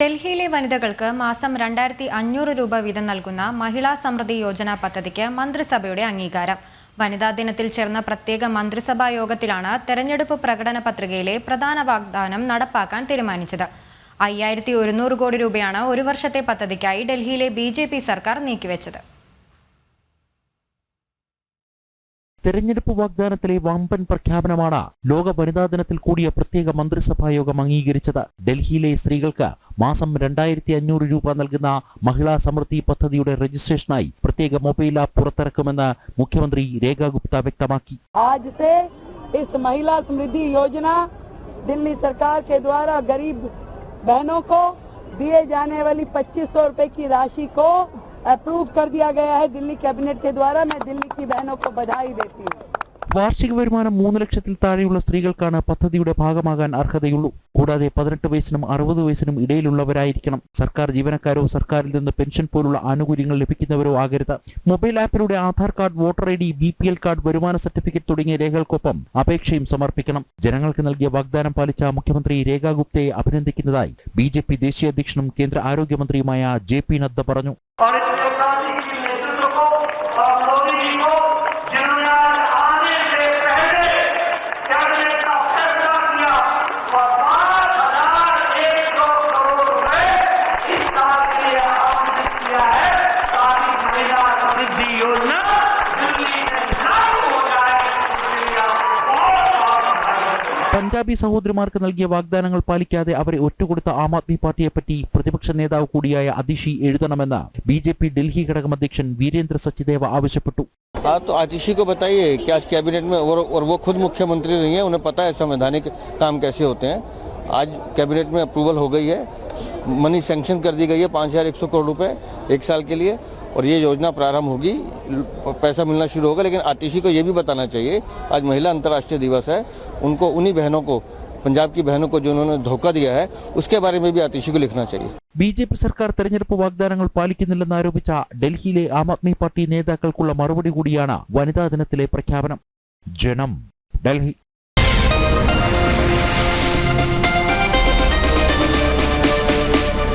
ഡൽഹിയിലെ വനിതകൾക്ക് മാസം രണ്ടായിരത്തി അഞ്ഞൂറ് രൂപ വീതം നൽകുന്ന മഹിളാ സമൃദ്ധി യോജന പദ്ധതിക്ക് മന്ത്രിസഭയുടെ അംഗീകാരം. വനിതാ ദിനത്തിൽ ചേർന്ന പ്രത്യേക മന്ത്രിസഭാ യോഗത്തിലാണ് തെരഞ്ഞെടുപ്പ് പ്രകടന പത്രികയിലെ പ്രധാന വാഗ്ദാനം നടപ്പാക്കാൻ തീരുമാനിച്ചത്. അയ്യായിരത്തി ഒരുന്നൂറ് കോടി രൂപയാണ് ഒരു വർഷത്തെ പദ്ധതിക്കായി ഡൽഹിയിലെ ബി സർക്കാർ നീക്കിവെച്ചത്. തെരഞ്ഞെടുപ്പ് വാഗ്ദാനത്തിലെ വമ്പൻ പ്രഖ്യാപനമാണ് ലോക വനിതാ ദിനത്തിൽ കൂടിയ പ്രത്യേക മന്ത്രിസഭാ യോഗം അംഗീകരിച്ചത് ഡൽഹിയിലെ സ്ത്രീകൾക്ക് മാസം രണ്ടായിരത്തി അഞ്ഞൂറ് രൂപ നൽകുന്ന മഹിളാ സമൃദ്ധി പദ്ധതിയുടെ രജിസ്ട്രേഷനായി പ്രത്യേക മൊബൈൽ ആപ്പ് പുറത്തിറക്കുമെന്ന് മുഖ്യമന്ത്രി രേഖ ഗുപ്ത വ്യക്തമാക്കി आज से इस महिला समृद्धि योजना दिल्ली सरकार के द्वारा गरीब बहनों को दिए जाने वाली पच्चीस सौ रूपए की राशि को अप्रूव कर दिया गया है दिल्ली कैबिनेट के द्वारा मैं दिल्ली की बहनों को बधाई देती हूँ വാർഷിക വരുമാനം മൂന്ന് ലക്ഷത്തിൽ താഴെയുള്ള സ്ത്രീകൾക്കാണ് പദ്ധതിയുടെ ഭാഗമാകാൻ അർഹതയുള്ളൂ കൂടാതെ പതിനെട്ട് വയസ്സിനും അറുപത് വയസ്സിനും ഇടയിലുള്ളവരായിരിക്കണം സർക്കാർ ജീവനക്കാരോ സർക്കാരിൽ നിന്ന് പെൻഷൻ പോലുള്ള ആനുകൂല്യങ്ങൾ ലഭിക്കുന്നവരോ ആകരുത് മൊബൈൽ ആപ്പിലൂടെ Aadhaar card voter I D B P L card വരുമാന സർട്ടിഫിക്കറ്റ് തുടങ്ങിയ രേഖകൾക്കൊപ്പം അപേക്ഷയും സമർപ്പിക്കണം ജനങ്ങൾക്ക് നൽകിയ വാഗ്ദാനം പാലിച്ച മുഖ്യമന്ത്രി രേഖ ഗുപ്തയെ അഭിനന്ദിക്കുന്നതായി ബി ജെ പി ദേശീയ അധ്യക്ഷനും കേന്ദ്ര ആരോഗ്യമന്ത്രിയുമായ ജെ പി നദ്ദ പറഞ്ഞു बहुत बहुत बधाई പഞ്ചാബി സഹോദരിമാർക്ക് നൽകിയ വാഗ്ദാനങ്ങൾ പാലിക്കാതെ അവരെ ഒറ്റുകൊടുത്ത ആം ആദ്മി പാർട്ടിയെപ്പറ്റി പ്രതിപക്ഷ നേതാവ് കൂടിയായ അതിഷി എഴുതണമെന്ന് ബി ജെ പി ഡൽഹി ഘടകം അധ്യക്ഷൻ വീരേന്ദ്ര സച്ചിദേവ ആവശ്യപ്പെട്ടു हाँ तो आतिशी को बताइए कि आज कैबिनेट में और, और वो खुद मुख्यमंत्री नहीं है उन्हें पता है संवैधानिक काम कैसे होते हैं आज कैबिनेट में अप्रूवल हो गई है मनी सैंक्शन कर दी गई है पाँच हजार एक सौ करोड़ रुपए एक साल के लिए और ये योजना प्रारंभ होगी पैसा मिलना शुरू होगा लेकिन आतिशी को ये भी बताना चाहिए आज महिला अंतर्राष्ट्रीय दिवस है उनको उन्हीं बहनों को पंजाब की बहनों को जो उन्होंने धोखा दिया है उसके बारे में भी आतिशी को लिखना चाहिए ബി ജെ പി സർക്കാർ തെരഞ്ഞെടുപ്പ് വാഗ്ദാനങ്ങൾ പാലിക്കുന്നില്ലെന്ന് ആരോപിച്ച ഡൽഹിയിലെ ആം ആദ്മി പാർട്ടി നേതാക്കൾക്കുള്ള മറുപടി കൂടിയാണ് വനിതാ ദിനത്തിലെ പ്രഖ്യാപനം ജനം ഡൽഹി